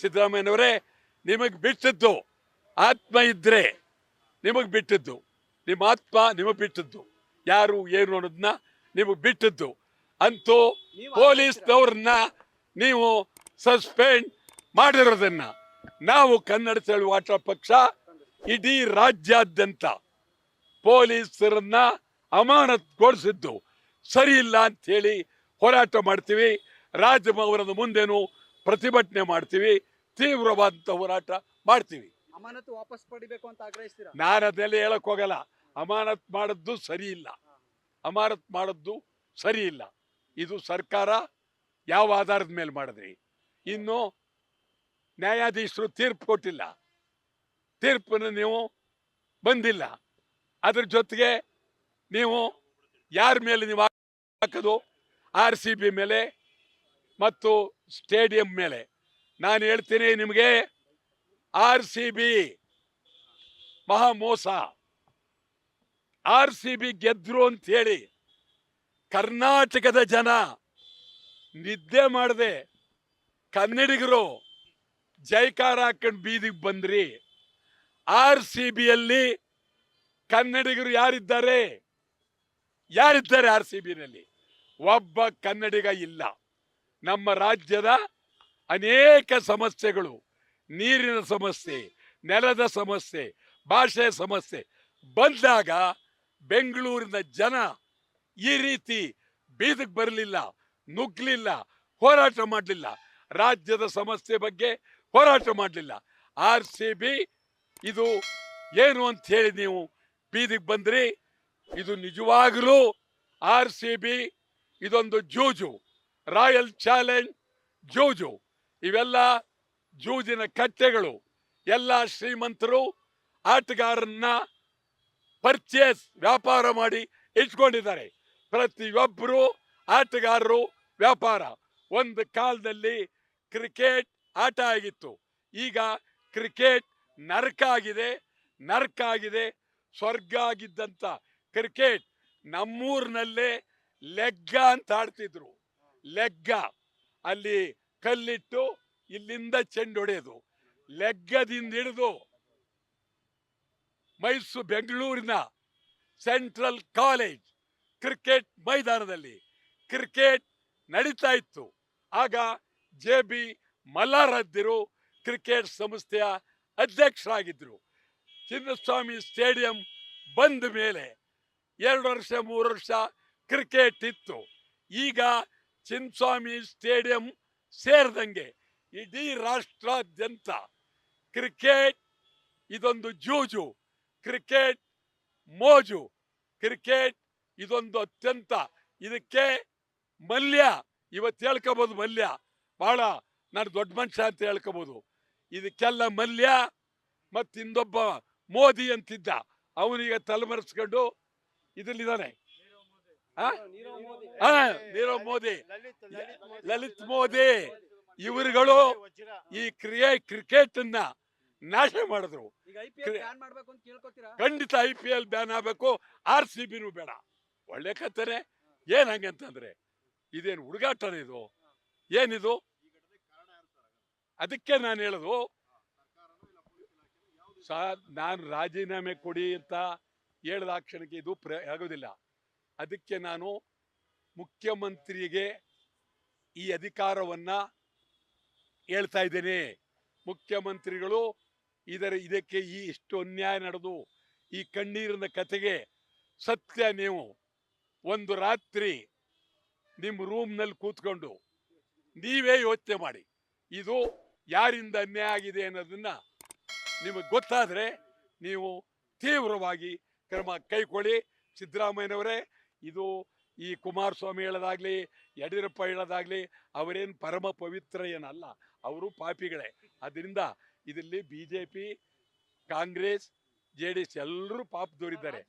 ಸಿದ್ದರಾಮಯ್ಯನವರೇ ನಿಮಗೆ ಬಿಟ್ಟದ್ದು ಆತ್ಮ ಇದ್ರೆ ನಿಮಗೆ ಬಿಟ್ಟದ್ದು ನಿಮ್ಮ ಆತ್ಮ ನಿಮಗೆ ಬಿಟ್ಟದ್ದು. ಯಾರು ಏನು ಅನ್ನೋದನ್ನ ನಿಮಗೆ ಬಿಟ್ಟದ್ದು. ಅಂತೂ ಪೊಲೀಸ್ನವ್ರನ್ನ ನೀವು ಸಸ್ಪೆಂಡ್ ಮಾಡಿರೋದನ್ನ ನಾವು ಕನ್ನಡ ಚಳುವಾಟ ಪಕ್ಷ ಇಡೀ ರಾಜ್ಯಾದ್ಯಂತ ಪೊಲೀಸರನ್ನ ಅಮಾನತ್ಗೊಳಿಸಿದ್ದು. ಸರಿ ಇಲ್ಲ ಅಂತ ಹೇಳಿ ಹೋರಾಟ ಮಾಡ್ತೀವಿ. ರಾಜಭವನದ ಮುಂದೆನೂ ಪ್ರತಿಭಟನೆ ಮಾಡ್ತೀವಿ ತೀವ್ರವಾದಂಥ ಹೋರಾಟ ಮಾಡ್ತೀವಿ. ಅಮಾನತು ವಾಪಸ್ ಪಡಿಬೇಕು ಅಂತ ಆಗ್ರಹಿಸ್ತೀರಾ? ನಾನು ಅದೆಲ್ಲ ಹೇಳಕ್ ಹೋಗಲ್ಲ. ಅಮಾನತ್ ಮಾಡದ್ದು ಸರಿ ಇಲ್ಲ. ಅಮಾನತ್ ಮಾಡದ್ದು ಸರಿ ಇಲ್ಲ. ಇದು ಸರ್ಕಾರ ಯಾವ ಆಧಾರದ ಮೇಲೆ ಮಾಡಿದ್ರಿ? ಇನ್ನು ನ್ಯಾಯಾಧೀಶರು ತೀರ್ಪು ಕೊಟ್ಟಿಲ್ಲ. ತೀರ್ಪನ್ನು ನೀವು ಬಂದಿಲ್ಲ. ಅದ್ರ ಜೊತೆಗೆ ನೀವು ಯಾರ ಮೇಲೆ ನೀವು ಹಾಕೋದು? ಆರ್ ಸಿ ಬಿ ಮೇಲೆ ಮತ್ತು ಸ್ಟೇಡಿಯಂ ಮೇಲೆ. ನಾನು ಹೇಳ್ತೀನಿ ನಿಮಗೆ, ಆರ್ ಸಿ ಬಿ ಮಹಾ ಮೋಸ ಆರ್ ಸಿ ಬಿ ಗೆದ್ರು ಅಂತ ಹೇಳಿ ಕರ್ನಾಟಕದ ಜನ ನಿದ್ದೆ ಮಾಡದೆ ಕನ್ನಡಿಗರು ಜೈಕಾರ ಹಾಕೊಂಡು ಬೀದಿಗೆ ಬಂದ್ರಿ. ಆರ್ ಸಿ ಬಿಯಲ್ಲಿ ಕನ್ನಡಿಗರು ಯಾರಿದ್ದಾರೆ? ಯಾರಿದ್ದಾರೆ ಆರ್ ಸಿ ಬಿನಲ್ಲಿ? ಒಬ್ಬ ಕನ್ನಡಿಗ ಇಲ್ಲ. ನಮ್ಮ ರಾಜ್ಯದ ಅನೇಕ ಸಮಸ್ಯೆಗಳು. ನೀರಿನ ಸಮಸ್ಯೆ, ನೆಲದ ಸಮಸ್ಯೆ, ಭಾಷೆ ಸಮಸ್ಯೆ ಬಂದಾಗ ಬೆಂಗಳೂರಿನ ಜನ ಈ ರೀತಿ ಬೀದಿಗೆ ಬರಲಿಲ್ಲ ನುಗ್ಗಲಿಲ್ಲ ಹೋರಾಟ ಮಾಡಲಿಲ್ಲ. ರಾಜ್ಯದ ಸಮಸ್ಯೆ ಬಗ್ಗೆ ಹೋರಾಟ ಮಾಡಲಿಲ್ಲ. ಆರ್ ಸಿ ಬಿ ಇದು ಏನು ಅಂತ ಹೇಳಿ ನೀವು ಬೀದಿಗೆ ಬಂದ್ರಿ. ಇದು ನಿಜವಾಗಲೂ ಆರ್ ಸಿ ಬಿ ಇದೊಂದು ಜೂಜು. ರಾಯಲ್ ಚಾಲೆಂಜ್ ಜೂಜು. ಇವೆಲ್ಲ ಜೂಜಿನ ಕಟ್ಟೆಗಳು ಎಲ್ಲ ಶ್ರೀಮಂತರು ಆಟಗಾರನ್ನ ಪರ್ಚೇಸ್ ವ್ಯಾಪಾರ ಮಾಡಿ ಇಟ್ಕೊಂಡಿದ್ದಾರೆ. ಪ್ರತಿಯೊಬ್ಬರು ಆಟಗಾರರು ವ್ಯಾಪಾರ. ಒಂದು ಕಾಲದಲ್ಲಿ ಕ್ರಿಕೆಟ್ ಆಟ ಆಗಿತ್ತು. ಈಗ ಕ್ರಿಕೆಟ್ ನರಕ ಆಗಿದೆ. ನರಕ ಆಗಿದೆ. ಸ್ವರ್ಗ ಆಗಿದ್ದಂಥ ಕ್ರಿಕೆಟ್ ನಮ್ಮೂರಿನಲ್ಲೇ ಲೆಗ್ಗ ಅಂತ ಆಡ್ತಿದ್ರು. ಲೆಗ್ಗ. ಅಲ್ಲಿ ಕಲ್ಲಿಟ್ಟು ಇಲ್ಲಿಂದ ಚೆಂಡು ಹೊಡೆಯೋದು ಲೆಗ್ಗದಿಂದ ಹಿಡಿದು ಮೈಸೂರು, ಬೆಂಗಳೂರಿನ ಸೆಂಟ್ರಲ್ ಕಾಲೇಜ್ ಕ್ರಿಕೆಟ್ ಮೈದಾನದಲ್ಲಿ ಕ್ರಿಕೆಟ್ ನಡೀತಾ ಇತ್ತು. ಆಗ ಜೆ ಬಿ ಮಲ್ಲಾರದ್ದಿರು ಕ್ರಿಕೆಟ್ ಸಂಸ್ಥೆಯ ಅಧ್ಯಕ್ಷರಾಗಿದ್ದರು. ಚಿನ್ನಸ್ವಾಮಿ ಸ್ಟೇಡಿಯಂ ಬಂದ ಮೇಲೆ ಎರಡು ವರ್ಷ, ಮೂರು ವರ್ಷ ಕ್ರಿಕೆಟ್ ಇತ್ತು. ಈಗ ಚಿನ್ನಸ್ವಾಮಿ ಸ್ಟೇಡಿಯಂ ಸೇರಿದಂಗೆ ಇಡೀ ರಾಷ್ಟ್ರಾದ್ಯಂತ ಕ್ರಿಕೆಟ್ ಇದೊಂದು ಜೂಜು, ಕ್ರಿಕೆಟ್ ಮೋಜು, ಕ್ರಿಕೆಟ್ ಇದೊಂದು ಅತ್ಯಂತ ಇದಕ್ಕೆ ಮಲ್ಯ, ಇವತ್ತು ಹೇಳ್ಕೋಬೋದು ಮಲ್ಯ. ಭಾಳ ನಾನು ದೊಡ್ಡ ಮನುಷ್ಯ ಅಂತ ಹೇಳ್ಕೋಬೋದು. ಇದಕ್ಕೆಲ್ಲ ಮಲ್ಯ ಮತ್ತು ಇನ್ನೊಬ್ಬ ಮೋದಿ ಅಂತಿದ್ದ. ಅವನಿಗೆ ತಲೆಮರೆಸ್ಕೊಂಡು ಇದ್ರಲ್ಲಿದ್ದಾನೆ? ನೀರವ್ ಮೋದಿ. ಆ, ನೀರವ್ ಮೋದಿ. ಲಲಿತ್ ಮೋದಿ. ಇವರುಗಳು ಈ ಕ್ರಿಯೆ ಕ್ರಿಕೆಟ್ ಅನ್ನ ನಾಶ ಮಾಡಿದ್ರು. ಈಗ ಐ ಪಿ ಎಲ್ ಕ್ರಿ- ಬ್ಯಾನ್ ಮಾಡ್ಬೇಕು ಅಂತ ಕೇಳ್ಕೊತೀರಾ? ಖಂಡಿತ ಐ ಪಿ ಎಲ್ ಬ್ಯಾನ್ ಆಗಬೇಕು. ಆರ್ ಸಿ ಬಿನೂ ಬೇಡ. ಒಳ್ಳೆ ಕತ್ತರೆ ಏನ್ ಹಂಗಂತಂದ್ರೆ ಇದೇನು ಹುಡುಗಾಟನ ಇದು? ಏನಿದು? ಅದಕ್ಕೆ ನಾನು ಹೇಳೋದು ಸಾ ನಾನು ರಾಜೀನಾಮೆ ಕೊಡಿ ಅಂತ ಹೇಳಿದ ಕ್ಷಣಕ್ಕೆ ಇದು ಪ್ರ ಆಗೋದಿಲ್ಲ. ಅದಕ್ಕೆ ನಾನು ಮುಖ್ಯಮಂತ್ರಿಗೆ ಈ ಅಧಿಕಾರವನ್ನು ಹೇಳ್ತಾ ಇದ್ದೇನೆ. ಮುಖ್ಯಮಂತ್ರಿಗಳು ಇದರ ಇದಕ್ಕೆ ಈ ಇಷ್ಟು ಅನ್ಯಾಯ ನಡೆದು ಈ ಕಣ್ಣೀರಿನ ಕತೆಗೆ ಸತ್ಯ ನೀವು ಒಂದು ರಾತ್ರಿ ನಿಮ್ಮ ರೂಮ್ನಲ್ಲಿ ಕೂತ್ಕೊಂಡು ನೀವೇ ಯೋಚನೆ ಮಾಡಿ. ಇದು ಯಾರಿಂದ ಅನ್ಯಾಯ ಆಗಿದೆ ಅನ್ನೋದನ್ನ ನಿಮಗೆ ಗೊತ್ತಾದರೆ ನೀವು ತೀವ್ರವಾಗಿ ಕ್ರಮ ಕೈಕೊಳ್ಳಿ. ಸಿದ್ದರಾಮಯ್ಯನವರೇ ಇದು ಈ ಕುಮಾರಸ್ವಾಮಿ ಹೇಳೋದಾಗ್ಲಿ, ಯಡಿಯೂರಪ್ಪ ಹೇಳೋದಾಗ್ಲಿ, ಅವರೇನು ಪರಮ ಪವಿತ್ರ ಏನಲ್ಲ, ಅವರು ಪಾಪಿಗಳೇ. ಅದರಿಂದ ಇದರಲ್ಲಿ B J P Congress, J D S ಎಲ್ಲರೂ ಪಾಪದವರಿದ್ದಾರೆ